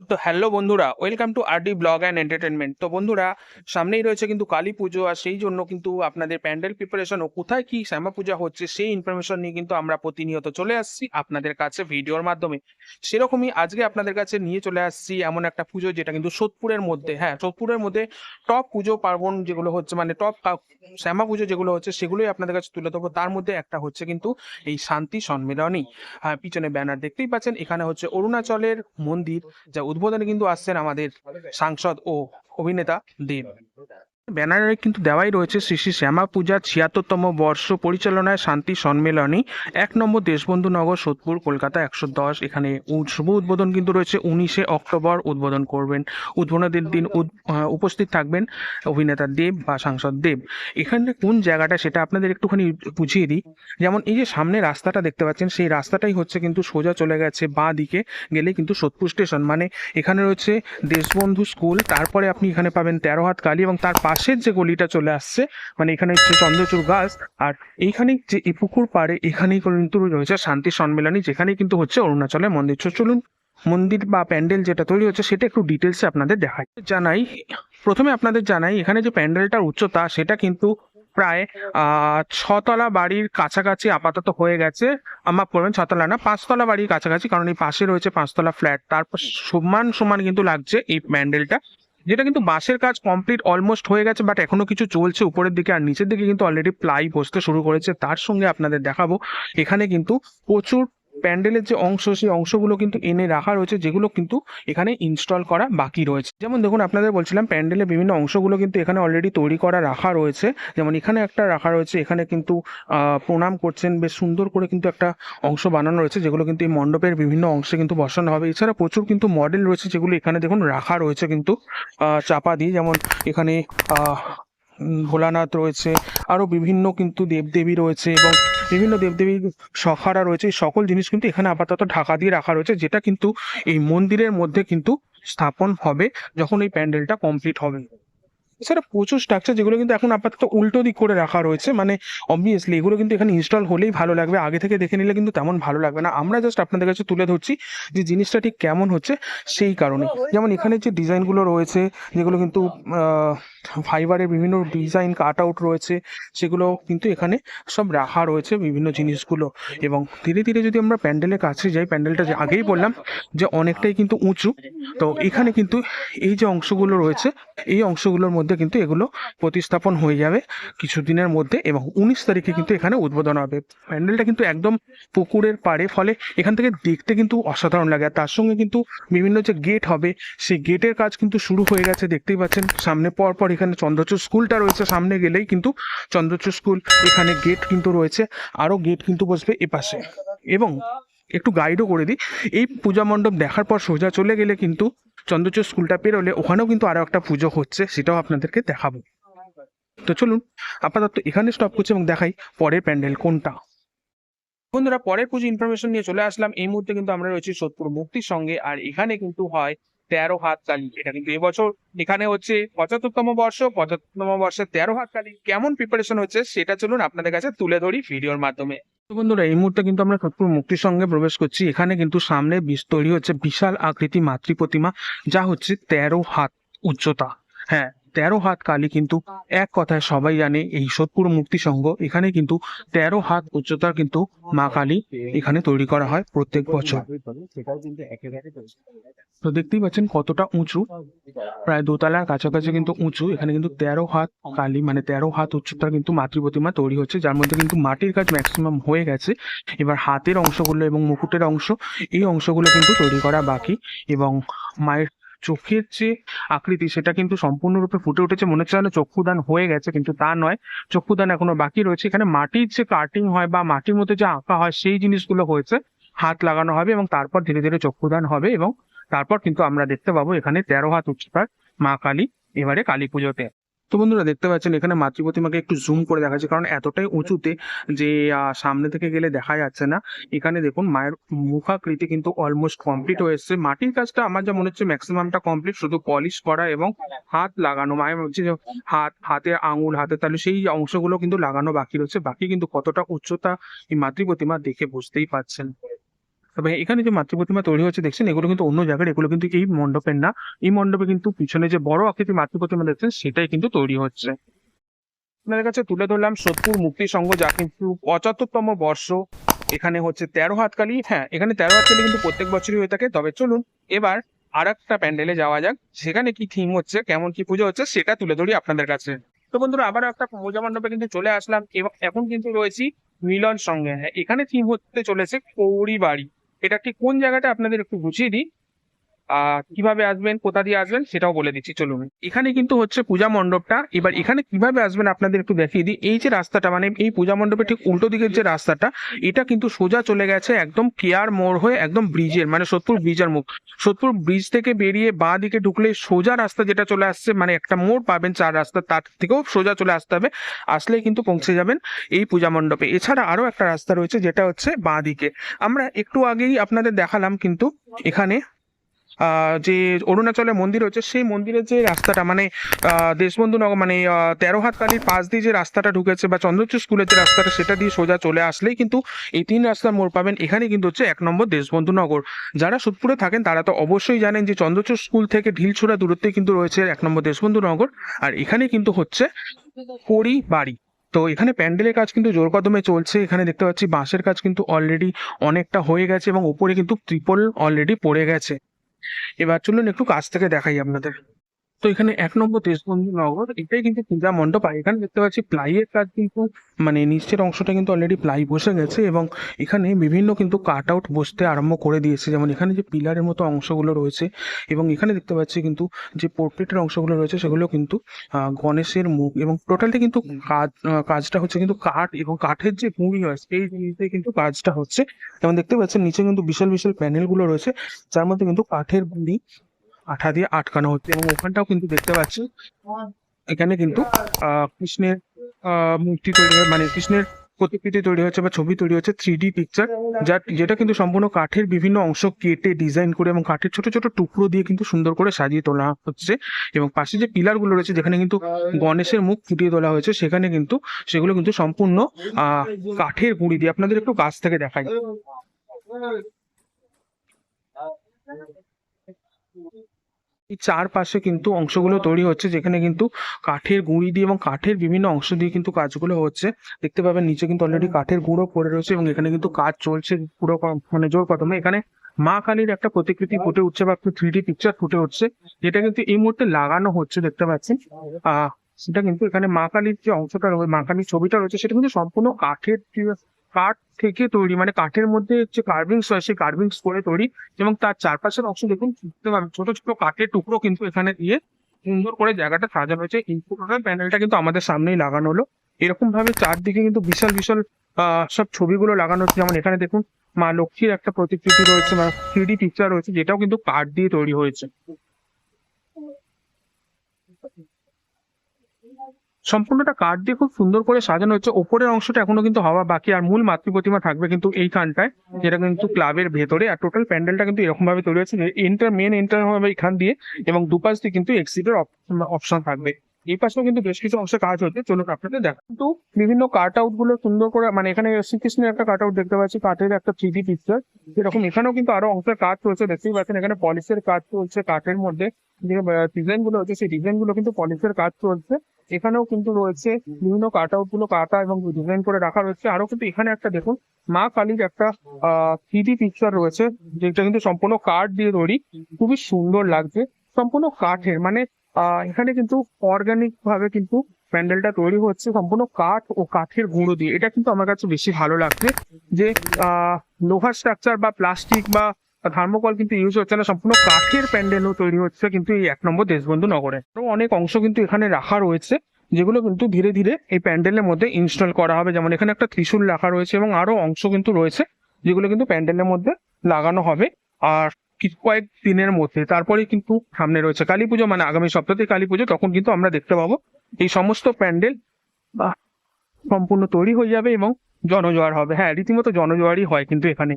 তো হ্যালো বন্ধুরা welcome to RD blog and entertainment তো বন্ধুরা, সামনেই রয়েছে কিন্তু কালী পুজো, আর সেই জন্য কিন্তু আপনাদের প্যান্ডেল প্রিপারেশন ও কোথায় কি শ্যামা পূজা হচ্ছে সেই ইনফরমেশন নিয়ে কিন্তু আমরা প্রতিনিয়ত চলে আসছি আপনাদের কাছে ভিডিওর মাধ্যমে। সেরকমই আজকে আপনাদের কাছে নিয়ে চলে আসছি এমন একটা পুজো যেটা কিন্তু সোদপুরের মধ্যে হ্যাঁ সোদপুরের মধ্যে টপ পুজো পার্বণ যেগুলো হচ্ছে মানে টপ শ্যামা পুজো যেগুলো হচ্ছে সেগুলোই আপনাদের কাছে তুলে ধরবো। তার মধ্যে একটা হচ্ছে কিন্তু এই শান্তি সম্মেলনী। হ্যাঁ পিছনে ব্যানার দেখতেই পাচ্ছেন, এখানে হচ্ছে অরুণাচলের মন্দির, যা উদ্বোধনে কিন্তু আসছেন আমাদের সাংসদ ও অভিনেতা দেব ব্যানারে কিন্তু দেওয়াই রয়েছে শ্রী শ্রী শ্যামা পূজার ছিয়াত্তরতম বর্ষ পরিচালনায় শান্তি সম্মেলনী। এক নম্বর দেশবন্ধু নগর, সোদপুর, কলকাতা একশো দশ। এখানে শুভ উদ্বোধন কিন্তু রয়েছে উনিশে অক্টোবর উদ্বোধন করবেন। উদ্বোধনের দিন উপস্থিত থাকবেন অভিনেতা দেব বা সাংসদ দেব। এখানে কোন জায়গাটা সেটা আপনাদের একটুখানি বুঝিয়ে দিই। যেমন এই যে সামনে রাস্তাটা দেখতে পাচ্ছেন, সেই রাস্তাটাই হচ্ছে কিন্তু সোজা চলে গেছে বাঁ দিকে, গেলে কিন্তু সোদপুর স্টেশন। মানে এখানে রয়েছে দেশবন্ধু স্কুল, তারপরে আপনি এখানে পাবেন তেরো হাত কালী এবং তার পাশের যে গলিটা চলে আসছে মানে এখানে হচ্ছে চন্দ্রচূড় গাছ, আর এইখানে যে এই পুকুর পাড়ে এখানেই কিন্তু রয়েছে শান্তি সম্মেলনী যেখানেই কিন্তু হচ্ছে অরুণাচলের মন্দির। চলুন, মন্দির বা প্যান্ডেল যেটা তৈরি হচ্ছে সেটা একটু ডিটেলসে আপনাদের দেখাই। জানাই, প্রথমে আপনাদের জানাই, এখানে যে প্যান্ডেলটার উচ্চতা সেটা কিন্তু প্রায় ছতলা বাড়ির কাছাকাছি আপাতত হয়ে গেছে। আমার করবেন ছতলা না, পাঁচতলা বাড়ির কাছাকাছি, কারণ এই পাশে রয়েছে পাঁচতলা ফ্ল্যাট। তারপর সমান সমান কিন্তু লাগছে এই প্যান্ডেলটা। যেটা কিন্তু বাঁশের কাজ কমপ্লিট অলমোস্ট হয়ে গেছে বাট এখনও কিছু চলছে উপরের দিকে আর নিচের দিকে কিন্তু অলরেডি প্লাই বসতে শুরু করেছে। তার সঙ্গে আপনাদের দেখাবো, এখানে কিন্তু প্রচুর প্যান্ডেলের যে অংশ, সেই অংশগুলো কিন্তু এনে রাখা রয়েছে, যেগুলো কিন্তু এখানে ইনস্টল করা বাকি রয়েছে। যেমন দেখুন, আপনাদের বলছিলাম, প্যান্ডেলের বিভিন্ন অংশগুলো কিন্তু এখানে অলরেডি তৈরি করা রাখা রয়েছে। যেমন এখানে একটা রাখা রয়েছে, এখানে কিন্তু প্রণাম করছেন, বেশ সুন্দর করে কিন্তু একটা অংশ বানানো রয়েছে, যেগুলো কিন্তু এই মণ্ডপের বিভিন্ন অংশে কিন্তু বসানো হবে। এছাড়া প্রচুর কিন্তু মডেল রয়েছে, যেগুলো এখানে দেখুন রাখা রয়েছে কিন্তু চাপা দিয়ে। যেমন এখানে ভোলানাথ রয়েছে আরও বিভিন্ন কিন্তু দেবদেবী রয়েছে এবং বিভিন্ন দেবদেবীর সখারা রয়েছে সকল জিনিস কিন্তু এখানে আপাতত ঢাকা দিয়ে রাখা রয়েছে, যেটা কিন্তু এই মন্দিরের মধ্যে কিন্তু স্থাপন হবে যখন এই প্যান্ডেলটা কমপ্লিট হবে। এছাড়া প্রচুর স্ট্রাকচার যেগুলো কিন্তু এখন আপাতত উল্টো দিক করে রাখা রয়েছে। মানে অবভিয়াসলি এগুলো কিন্তু এখানে ইনস্টল হলেই ভালো লাগবে। আগে থেকে দেখে নিলে কিন্তু তেমন ভালো লাগবে না। আমরা জাস্ট আপনাদের কাছে তুলে ধরছি যে জিনিসটা ঠিক কেমন হচ্ছে সেই কারণে। যেমন এখানে যে ডিজাইনগুলো রয়েছে, যেগুলো কিন্তু ফাইবারের বিভিন্ন ডিজাইন কাট আউট রয়েছে, সেগুলো কিন্তু এখানে সব রাখা রয়েছে বিভিন্ন জিনিসগুলো। এবং ধীরে ধীরে যদি আমরা প্যান্ডেলের কাছে যাই, প্যান্ডেলটা যে আগেই বললাম যে অনেকটাই কিন্তু উঁচু। তো এখানে কিন্তু এই যে অংশগুলো রয়েছে, এই অংশগুলোর মধ্যে কিন্তু এগুলো প্রতিস্থাপন হয়ে যাবে কিছুদিনের মধ্যে এবং উনিশ তারিখে কিন্তু এখানে উদ্বোধন হবে। প্যান্ডেলটা কিন্তু একদম পুকুরের পাড়ে, ফলে এখান থেকে দেখতে কিন্তু অসাধারণ লাগে। আর তার সঙ্গে কিন্তু বিভিন্ন যে গেট হবে, সেই গেটের কাজ কিন্তু শুরু হয়ে গেছে, দেখতেই পাচ্ছেন। সামনে পর পর এখানে চন্দ্রচূড় স্কুলটা রয়েছে, সামনে গেলেই কিন্তু চন্দ্রচূড় স্কুল, এখানে গেট কিন্তু রয়েছে, আরও গেট কিন্তু বসবে এপাশে। এবং একটু গাইডও করে দিই। এই পূজা মণ্ডপ দেখার পর সোজা চলে গেলে কিন্তু চন্দ্রচূড় স্কুলটা পেরোলে ওখানেও কিন্তু আরও একটা পুজো হচ্ছে, সেটাও আপনাদেরকে দেখাবো। তো চলুন, আপাতত এখানে স্টপ করছি এবং দেখাই পরের প্যান্ডেল কোনটা। বন্ধুরা, পরের পুজো ইনফরমেশন নিয়ে চলে আসলাম। এই মুহূর্তে কিন্তু আমরা রয়েছি সোদপুর মুক্তির সঙ্গে, আর এখানে কিন্তু হয় তেরো হাত কালী। এটা কিন্তু এবছর এখানে হচ্ছে পঁচাত্তরতম বর্ষ, পঁচাত্তরতম বর্ষে তেরো হাত কালী। কেমন প্রিপারেশন হচ্ছে সেটা চলুন আপনাদের কাছে তুলে ধরি ভিডিওর মাধ্যমে। বন্ধুরা, এই মুহূর্তে কিন্তু আমরা সোদপুর মুক্তির সঙ্গে প্রবেশ করছি। এখানে কিন্তু সামনে তৈরি হচ্ছে বিশাল আকৃতি মাতৃ প্রতিমা, যা হচ্ছে তেরো হাত উচ্চতা। হ্যাঁ তেরো হাত কালী কিন্তু এক কথায় সবাই জানে এই সোদপুর মুক্তি সংঘ এখানে কিন্তু তেরো হাত উচ্চতার কিন্তু মা কালী এখানে তৈরি করা হয় প্রত্যেক বছর। তো দেখতেই পাচ্ছেন কতটা উঁচু। প্রায় দোতলার কাছাকাছি কিন্তু উঁচু, এখানে কিন্তু তেরো হাত কালী মানে তেরো হাত উচ্চতার কিন্তু মাতৃ প্রতিমা তৈরি হচ্ছে, যার মধ্যে কিন্তু মাটির কাজ ম্যাক্সিমাম হয়ে গেছে। এবার হাতের অংশগুলো এবং মুকুটের অংশ, এই অংশগুলো কিন্তু তৈরি করা বাকি এবং মায়ের চোখের যে আকৃতি, সেটা কিন্তু সম্পূর্ণরূপে ফুটে উঠেছে। মনে হচ্ছে যেন চক্ষুদান হয়ে গেছে, কিন্তু তা নয়। চক্ষুদান এখনও বাকি রয়েছে। এখানে মাটির যে কাটিং হয় বা মাটির মধ্যে যে আঁকা হয়, সেই জিনিসগুলো হয়েছে। হাত লাগানো হবে এবং তারপর ধীরে ধীরে চক্ষুদান হবে এবং তারপর কিন্তু আমরা দেখতে পাবো এখানে তেরো হাত উচ্চতার মা কালী এবারে কালী পুজোতে। তো বন্ধুরা দেখতে পাচ্ছেন, এখানে মাতৃ প্রতিমাকে একটু জুম করে দেখা যাচ্ছে কারণ এতটাই উঁচুতে যে সামনে থেকে গেলে দেখা যাচ্ছে না। এখানে দেখুন, মায়ের মুখাকৃতি কিন্তু অলমোস্ট কমপ্লিট হয়ে এসছে। মাটির কাজটা আমার যা মনে হচ্ছে ম্যাক্সিমামটা কমপ্লিট শুধু পলিশ করা এবং হাত লাগানো। মায়ের হচ্ছে যে হাত হাতের আঙুল হাতের তাহলে সেই অংশগুলো কিন্তু লাগানো বাকি রয়েছে। বাকি কিন্তু কতটা উচ্চতা এই মাতৃ প্রতিমা দেখে বুঝতেই পাচ্ছেন তবে এখানে যে মাতৃ প্রতিমা তৈরি হচ্ছে, দেখছেন? এগুলো কিন্তু অন্য জায়গার, এগুলো কিন্তু এই মণ্ডপের না। এই মণ্ডপে কিন্তু পিছনে যে বড় আকৃতি মাতৃ প্রতিমা দেখছেন, সেটাই কিন্তু তৈরি হচ্ছে। আপনাদের কাছে তুলে ধরলাম সোদপুর মুক্তি সংঘ যা কিন্তু পঁচাত্তরতম বর্ষ। এখানে হচ্ছে তেরো হাতকালি হ্যাঁ এখানে তেরো হাতকালি কিন্তু প্রত্যেক বছরই হয়ে থাকে। তবে চলুন, এবার আর একটা প্যান্ডেলে যাওয়া যাক। সেখানে কি থিম হচ্ছে, কেমন কি পুজো হচ্ছে, সেটা তুলে ধরি আপনাদের কাছে। তো বন্ধুরা আবার একটা পূজা মণ্ডপে কিন্তু চলে আসলাম। এবং, এখন কিন্তু রয়েছি মিলন সঙ্গে। হ্যাঁ এখানে থিম হতে চলেছে কৌড়ি বাড়ি এটা ঠিক কোন জায়গাটা আপনাদের একটু বুঝিয়ে দিই? কীভাবে আসবেন, কোথা দিয়ে আসবেন সেটাও বলে দিচ্ছি, চলুন। এখানে কিন্তু হচ্ছে পূজা মণ্ডপটা। এবার এখানে কীভাবে আসবেন আপনাদের একটু দেখিয়ে দিই। এই যে রাস্তাটা মানে এই পূজা মণ্ডপের ঠিক উল্টো দিকের যে রাস্তাটা, এটা কিন্তু সোজা চলে গেছে একদম কেয়ার মোড় হয়ে একদম ব্রিজের মানে সোদপুর ব্রিজের মুখ। সোদপুর ব্রিজ থেকে বেরিয়ে বাঁ দিকে ঢুকলে সোজা রাস্তা যেটা চলে আসছে মানে একটা মোড় পাবেন চার রাস্তা, তার থেকেও সোজা চলে আসতে হবে। আসলেই কিন্তু পৌঁছে যাবেন এই পূজা মণ্ডপে। এছাড়া আরও একটা রাস্তা রয়েছে, যেটা হচ্ছে বাঁ দিকে। আমরা একটু আগেই আপনাদের দেখালাম কিন্তু এখানে যে অরুণাচলের মন্দির হচ্ছে, সেই মন্দিরের যে রাস্তাটা মানে দেশবন্ধু নগর মানে তেরো হাতকালির পাশ দিয়ে যে রাস্তাটা ঢুকেছে বা চন্দ্রচূড় স্কুলের যে রাস্তাটা, সেটা দিয়ে সোজা চলে আসলেই কিন্তু এই তিন রাস্তার মোড় পাবেন। এখানে কিন্তু হচ্ছে এক নম্বর দেশবন্ধু নগর। যারা সুদপুরে থাকেন, তারা তো অবশ্যই জানেন যে চন্দ্রচূড় স্কুল থেকে ঢিলছোড়া দূরত্বে কিন্তু রয়েছে এক নম্বর দেশবন্ধু নগর। আর এখানে কিন্তু হচ্ছে কড়ি বাড়ি তো এখানে প্যান্ডেলের কাজ কিন্তু জোর কদমে চলছে। এখানে দেখতে পাচ্ছি বাঁশের কাজ কিন্তু অলরেডি অনেকটা হয়ে গেছে এবং উপরে কিন্তু ত্রিপল অলরেডি পড়ে গেছে। এবার চলুন একটু কাছ থেকে দেখাই আপনাদের। তো এখানে এক নম্বর দেশবন্ধু নগর এটাই কিন্তু পূজা মণ্ডপ। আর এখানে দেখতে পাচ্ছি প্লাইয়ের কাজ কিন্তু মানে নিচের অংশটা কিন্তু অলরেডি প্লাই বসে গেছে এবং এখানে বিভিন্ন কিন্তু কাট আউট বসতে আরম্ভ করে দিয়েছে। যেমন এখানে যে পিলারের মতো অংশগুলো রয়েছে এবং এখানে দেখতে পাচ্ছি কিন্তু যে পোর্ট্রেটের অংশগুলো রয়েছে সেগুলো কিন্তু আহ, গণেশের মুখ এবং টোটালটা কিন্তু কাজ আহ, কাজটা হচ্ছে কিন্তু কাঠ এবং কাঠের যে গুঁড়ি হয় সেই জিনিসটাই কিন্তু কাজটা হচ্ছে। যেমন দেখতে পাচ্ছেন নিচে কিন্তু বিশাল বিশাল প্যানেলগুলো রয়েছে যার মধ্যে কিন্তু কাঠের গুঁড়ি আঠা দিয়ে আটকানো হচ্ছে এবং ওখানটাও কিন্তু দেখতে পাচ্ছি। এখানে কিন্তু কৃষ্ণের মূর্তি তৈরি মানে কৃষ্ণের প্রতিকৃতি তৈরি হচ্ছে বা ছবি তৈরি হচ্ছে থ্রি ডি পিকচার যা, যেটা কিন্তু সম্পূর্ণ কাঠের বিভিন্ন অংশ কেটে ডিজাইন করে এবং কাঠের ছোট ছোট টুকরো দিয়ে কিন্তু সুন্দর করে সাজিয়ে তোলা হচ্ছে। এবং পাশে যে পিলারগুলো রয়েছে, যেখানে কিন্তু গণেশের মুখ ফুটিয়ে তোলা হয়েছে, সেখানে কিন্তু সেগুলো কিন্তু সম্পূর্ণ কাঠের গুঁড়ি দিয়ে। আপনাদের একটু কাছ থেকে দেখাই। চারপাশে কিন্তু অংশগুলো তৈরি হচ্ছে, যেখানে কিন্তু কাঠের গুঁড়ি দিয়ে এবং কাঠের বিভিন্ন অংশ দিয়ে কিন্তু কাজগুলো হচ্ছে। দেখতে পাবেন নিচে কিন্তু অলরেডি কাঠের গুঁড়ো পড়ে রয়েছে এবং এখানে কিন্তু কাজ চলছে পুরো মানে জোর কদমে। এখানে মা কালীর একটা প্রতিকৃতি ফুটে উঠছে বা থ্রি ডি পিকচার ফুটে উঠছে, যেটা কিন্তু এই মুহূর্তে লাগানো হচ্ছে, দেখতে পাচ্ছেন। আহ, সেটা কিন্তু এখানে মা কালীর যে অংশটা রয়েছে মা কালীর ছবিটা রয়েছে, সেটা কিন্তু সম্পূর্ণ কাঠের কাঠ থেকে তৈরি মানে কাঠের মধ্যে যে কার্ভিংস হয়, সেই কার্ভিংস করে তৈরি এবং তার চারপাশের অংশ দেখুন, ছোট ছোট কাঠের টুকরো কিন্তু এখানে দিয়ে সুন্দর করে জায়গাটা সাজানো হয়েছে। এই প্যানেলটা কিন্তু আমাদের সামনেই লাগানো হলো। এরকম ভাবে চারদিকে কিন্তু বিশাল বিশাল সব ছবিগুলো লাগানো হচ্ছে। যেমন এখানে দেখুন, মা লক্ষ্মীর একটা প্রতিকৃতি রয়েছে বা থ্রিডি পিকচার রয়েছে, যেটাও কিন্তু কাঠ দিয়ে তৈরি হয়েছে। সম্পূর্ণটা কাঠ দিয়ে খুব সুন্দর করে সাজানো হচ্ছে ওপরের অংশটা এখনও কিন্তু হওয়া, বাকি আর মূল মাতৃ প্রতিমা থাকবে কিন্তু এইখানটায় যেটা কিন্তু ক্লাবের ভেতরে আর টোটাল প্যান্ডেলটা কিন্তু এরকম ভাবে তৈরি হয়েছে এন্টার মেন এন্টার হবে এখান দিয়ে, এবং দুপাশ দিয়ে কিন্তু এক্সিটের অপশন থাকবে। এই পাশেও কিন্তু বেশ কিছু অংশে কাজ হচ্ছে চলুন আপনাদের দেখা কিন্তু বিভিন্ন কাট আউটগুলো সুন্দর করে মানে এখানে শ্রীকৃষ্ণের একটা কাট আউট দেখতে পাচ্ছি, কাঠের একটা থ্রি ডি পিকচার এরকম এখানেও কিন্তু আরও অংশের কাজ চলছে দেখতেই পাচ্ছেন এখানে পলিশের কাজ চলছে কাঠের মধ্যে যে ডিজাইনগুলো হচ্ছে, সেই ডিজাইনগুলো কিন্তু পলিশের কাজ চলছে এখানেও কিন্তু রয়েছে বিভিন্ন কাট আউটগুলো কাটা এবং ডিজাইন করে রাখা রয়েছে। আরও কিন্তু এখানে একটা দেখুন মা কালীর একটা আহ থ্রি পিকচার রয়েছে যেটা কিন্তু সম্পূর্ণ কাঠ দিয়ে তৈরি। খুবই সুন্দর লাগছে। সম্পূর্ণ কাঠের মানে আহ এখানে কিন্তু অর্গানিক ভাবে কিন্তু প্যান্ডেলটা তৈরি হচ্ছে। সম্পূর্ণ কাঠ ও কাঠের গুঁড়ো দিয়ে। এটা কিন্তু আমার কাছে বেশি ভালো লাগছে যে আহ লোহার স্ট্রাকচার বা প্লাস্টিক বা থার্মোকল কিন্তু ইউজ হচ্ছে না, সম্পূর্ণ কাঠের প্যান্ডেলও তৈরি হচ্ছে কিন্তু এই এক নম্বর দেশবন্ধু নগরে। আরও অনেক অংশ কিন্তু এখানে রাখা রয়েছে, যেগুলো কিন্তু ধীরে ধীরে এই প্যান্ডেলের মধ্যে ইনস্টল করা হবে। যেমন এখানে একটা ত্রিশূল রাখা রয়েছে এবং আরও অংশ কিন্তু রয়েছে, যেগুলো কিন্তু প্যান্ডেলের মধ্যে লাগানো হবে। আর কিছু কয়েক দিনের মধ্যে, তারপরে কিন্তু সামনে রয়েছে কালী পুজো মানে আগামী সপ্তাহে কালী পুজো, তখন কিন্তু আমরা দেখতে পাবো এই সমস্ত প্যান্ডেল বা সম্পূর্ণ তৈরি হয়ে যাবে এবং জনজোয়ার হবে। হ্যাঁ রীতিমতো জনজোয়ারই হয় কিন্তু এখানে।